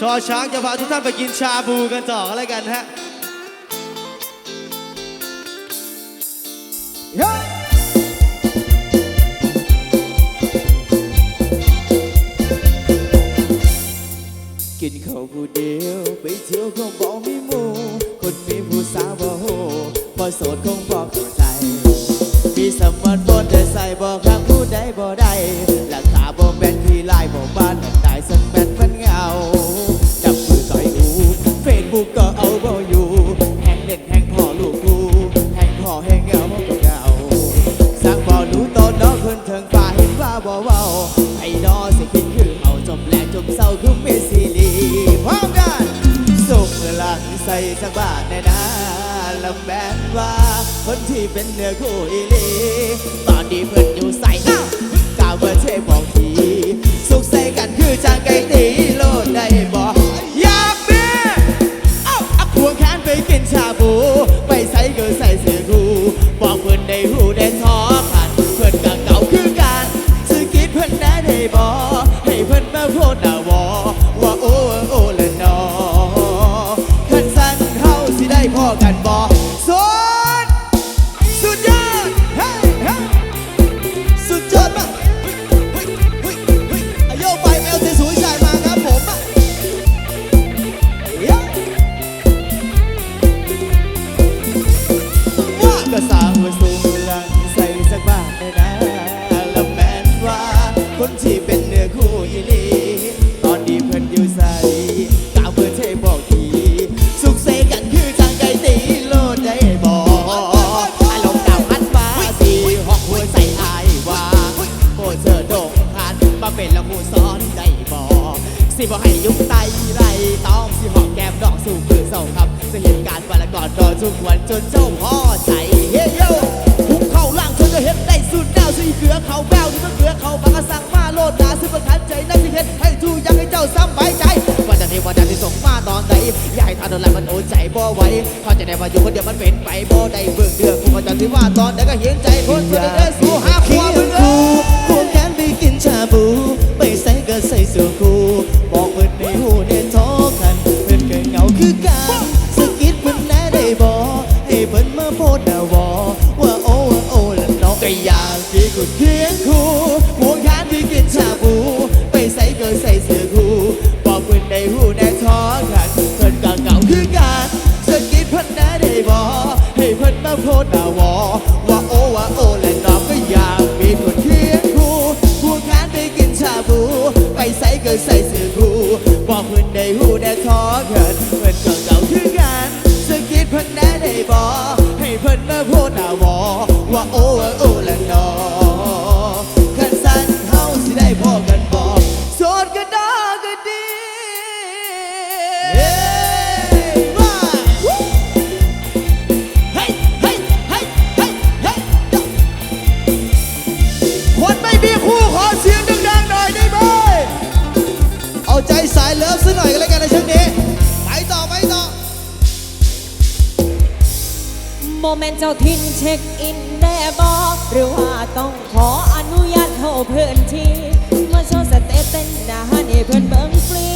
ชอช้างจะพาทุกท่านไปกินชาบูกันต่อกันแล้วกันฮะกินข้าวผู้เดียวไปเที่ยวคงบอกมีหมู่คนมีผู้สาวบ่โหพอโสดคงบอกเข้าใจ มีสมบัติบนแต่ใส่บอกครั้งผู้ใดบ่ได้หลักตาบ่แม่นที่ลายบ่บ้าน บ่รู้ตนน้องคนเทิงฟ้าเห็นว่าบ่เว้าไอ้ดอสิคิดคือเอาจมแหลกจมเศร้าคือเมซิลีพร้อมกันส่งหลังใส่สักบาทแน่นะลำแบนว่าคนที่เป็นเนื้อคู่อีลีตอนนี้เพิ่นอยู่ใส่กาวเบอร์เทบอกทีสุขใส่กันคือจางไก่ตีโลดได้บอกอยาก พ่อกันบอ อนได้บอกสิบอกให้ยุคไตไรต้องสิหอมแก้มดอกสู่คือเศร้าครับจะเห็นการวันละก่อนรอทุกวันจนเจ้าพ่อใจเฮ้ยโยทุกเข้าล่างเธอจะเห็นได้สุดแนวสีเขือเขาแววที่มันเขือเขาบางกระสังมาโลดนาซึ่งประคันใจนั่นที่เห็นให้ทูกอยังให้เจ้าซ้ำไว้ใจว่าจะนี้ว่าจะที่ส่งมาตอนไหนอย่าให้ทานโดนแลมันโอนใจบ่ไหวเขาใจะได้ว่าอยู่คนเดียวมันเป็นไปบ่ได้เบิ่งเดือกูก็จะที่ว่าตอนไหนก็เห็นใจคนคนเดียวสู้หาความมึงเอ้ยควงแขนไปกินชาบูไปใส่ก็ ใส่เสื้อคู่บอกเพิ่นในหูเน้นท้อกันเพิ่นก็เหงาคือกันสะกิดเพิ่นแน่ได้บ่ให้เพิ่นมาโพดน้าวอว่าโอ้ว่าโอ้ละเนาะก็อยากที่กูเคียงคู่ห่วงแขนที่กินชาบูไปใส่ก็ใส่เสื้อคู่บอกเพื่อนในหูในท้อกันเพิ่นก็เหงาคือกันสะกิดเพิ่นแน่ได้บ่ให้เพิ่นมาโพดหน้าวอว่าโอ้ แม่นเจ้าทินเช็คอินแน่บอกหรือว่าต้องขออนุญาตเข้าเพื่อนที่มาโชว์สเตปเต้นหน้าให้เพื่อนเบิ้งฟรี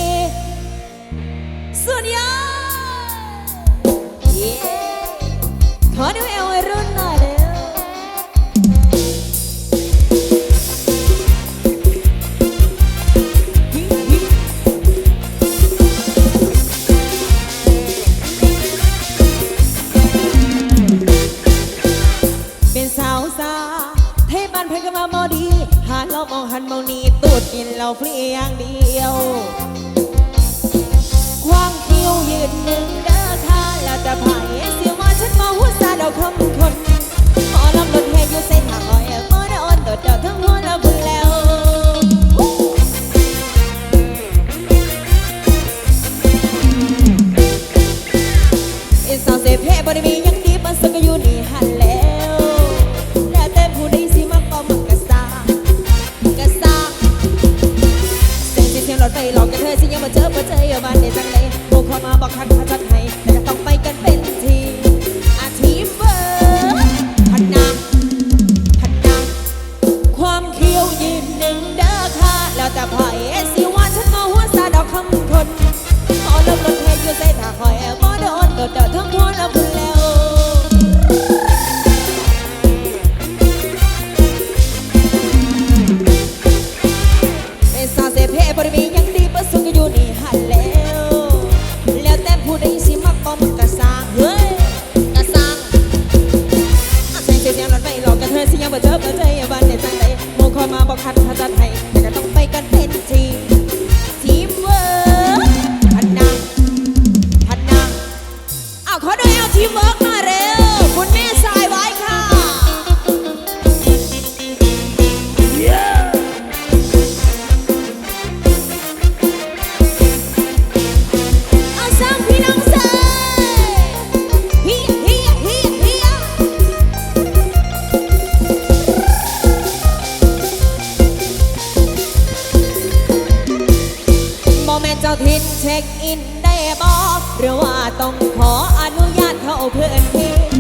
เจ้าทินเช็คอินได้บอกหรือว่าต้องขออนุญาตเข้าเพื่อนที่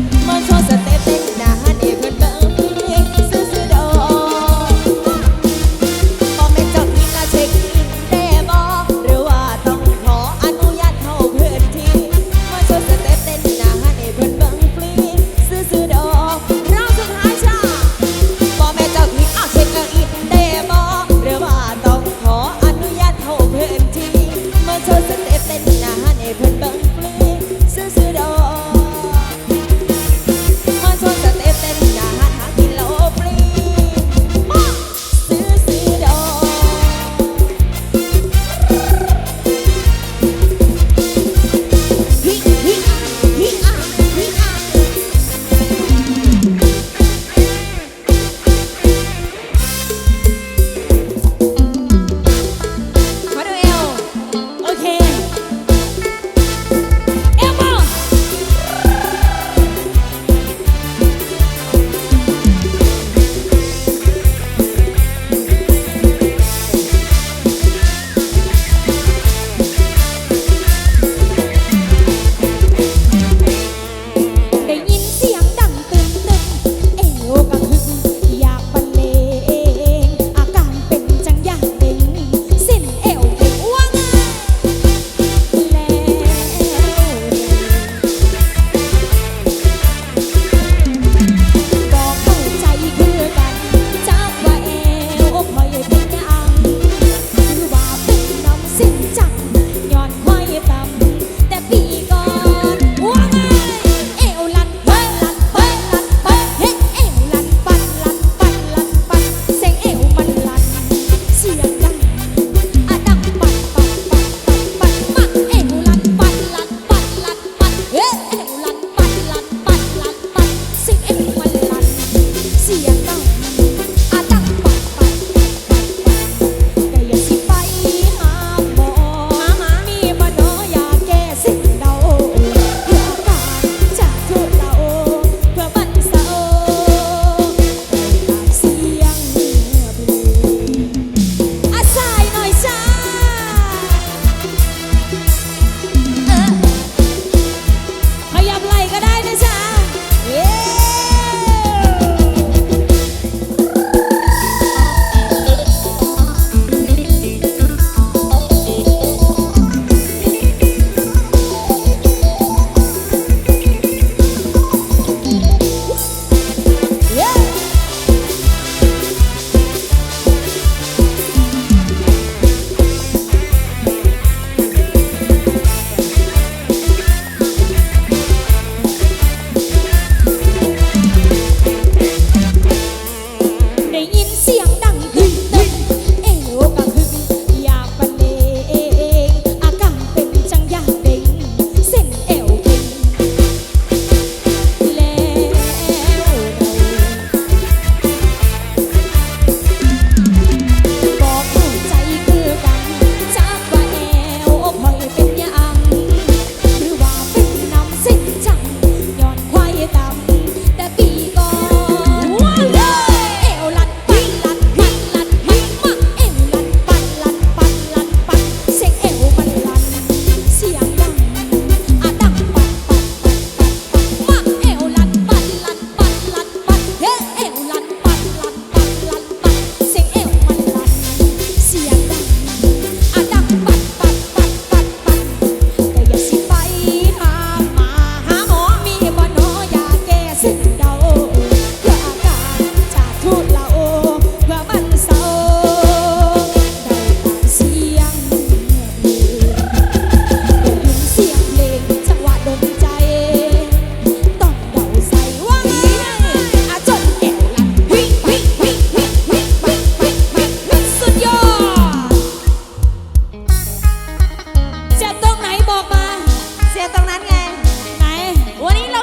What do you know?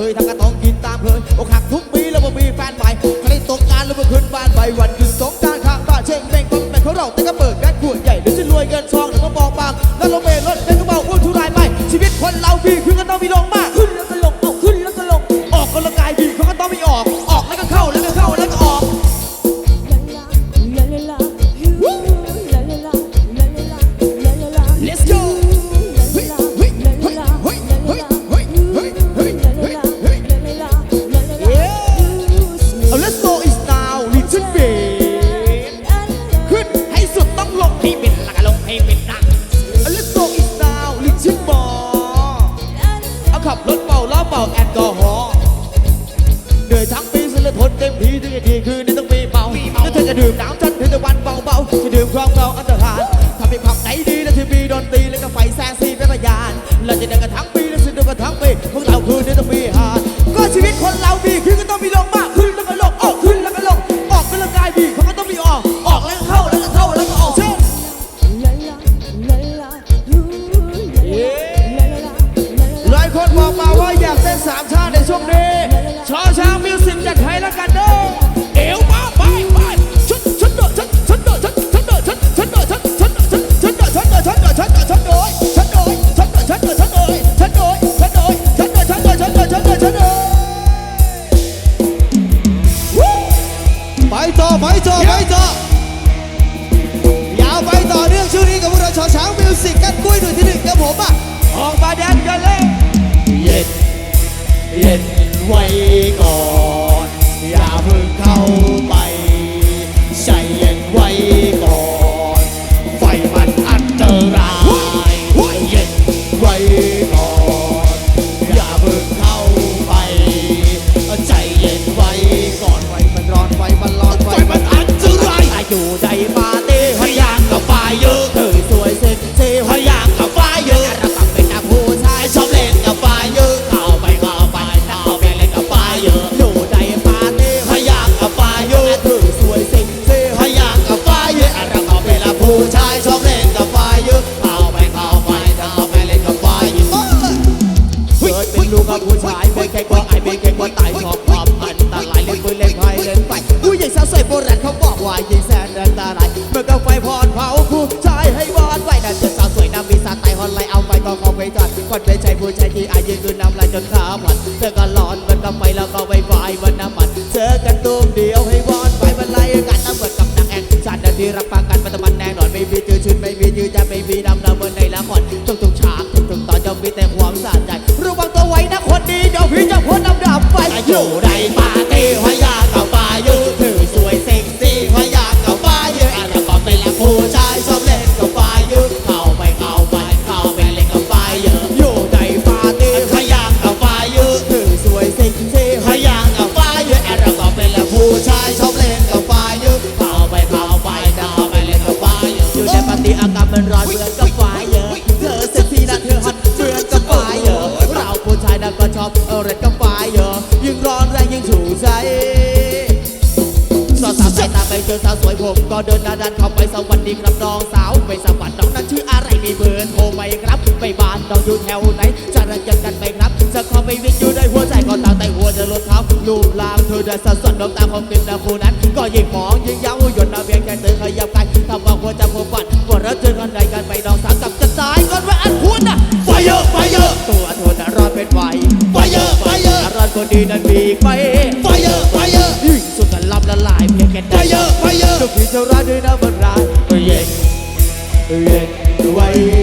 คยทำกระต้องกินตามเคยอกหักทุกปีแล้วบ่มีแฟนใหม่ใครตกงานแล้วบ่ขึ้นบ้านไปวันหยุดสงการข้างบ้านเช่งเม่งปั๊มแม่เขาเราแต่ก็เปิดแก๊สขวดใหญ่เดี๋ยวจะรวยเงินทองเดือยวก็บอกบางแล้วรงเมล์รถเป็นกระเป๋าอ้วนทุรายไปชีวิตคนเราดีขึ้นก็ต้องมีลงมากขึ้นแล้วก็ลงออกขึ้นแล้วก็ลงออกกำลังกายดีเขาก็ต้องมีออก don't. แดงจะเล่เย็นเย็นไว้ก่อน อย่าเพิ่งเข้าไป ผู้ชายชอบเล่นกับไฟยึดเอาไปเอาไปเอาไปเล่นกับไฟยึดเคยเป็นลูกกับผู้ชายเป็นแข่งว่าไอ้ป็นแข่งว่าตายชอบความอันตรายเล่นปืนเล่นไฟเล่นไฟผู้หญิงสาวสวยโบราณเขาบอกว่าหญิงแสนอันตรายเมื่อกับไฟพอดเผาผู้ชายให้วอดไว้นั่นเป็นสาวสวยน้ำมีสาตายฮอนไลเอาไฟต้องเอาไปจัดก่อนไปใช้ผู้ชายที่อายุคืนนำลายจนขาผัด อยู่ไรบ้าน ไหมครับไปบ้านน้องอยู่แถวไหนจะรักกันกันไหมครับจะขอไปวิ่งอยู่ในหัวใจก็ตามแต่หัวจะลดเท้าลูบลามเธอเดินสัดส่วนน้องตามความติดนะคู่นั้น ก็ยิ่งมองยิ่งเย้าหยดน้ำเพียงแค่เธอขยับกายทำว่าหัวใจผมฝันว่าเราเจอกันใดกันไปน้องสาวกับจะตายก่อนว่าอันคุณน่ะไฟเยอะไฟเยอะตัวเธอน่ะร้อนเป็นไฟไฟเยอะไฟเยอะร้อนคนดีนั้นมีไฟไฟเยอะไฟเยอะยิ่งสุดกันลับละลายเพียงแค่ไฟเยอะไฟเยอะทุกทีจะร้ายด้วยน้ำมันร้ายเย็นเย็นไว้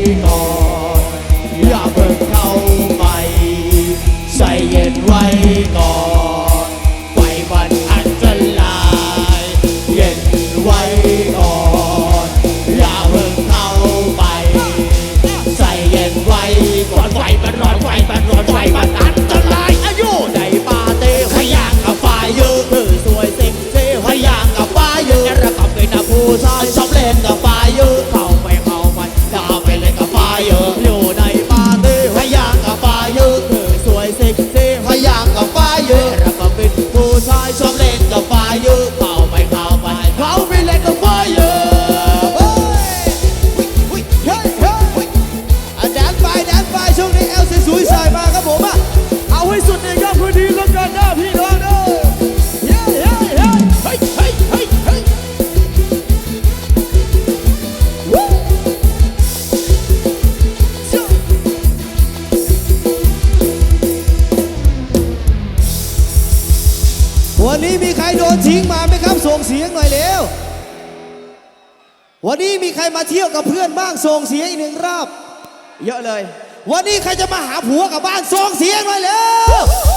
วันนี้มีใครมาเที่ยวกับเพื่อนบ้างส่งเสียงอีกหนึ่งรอบ เยอะเลย วันนี้ใครจะมาหาผัวกับบ้านส่งเสียงหน่อยเร็ว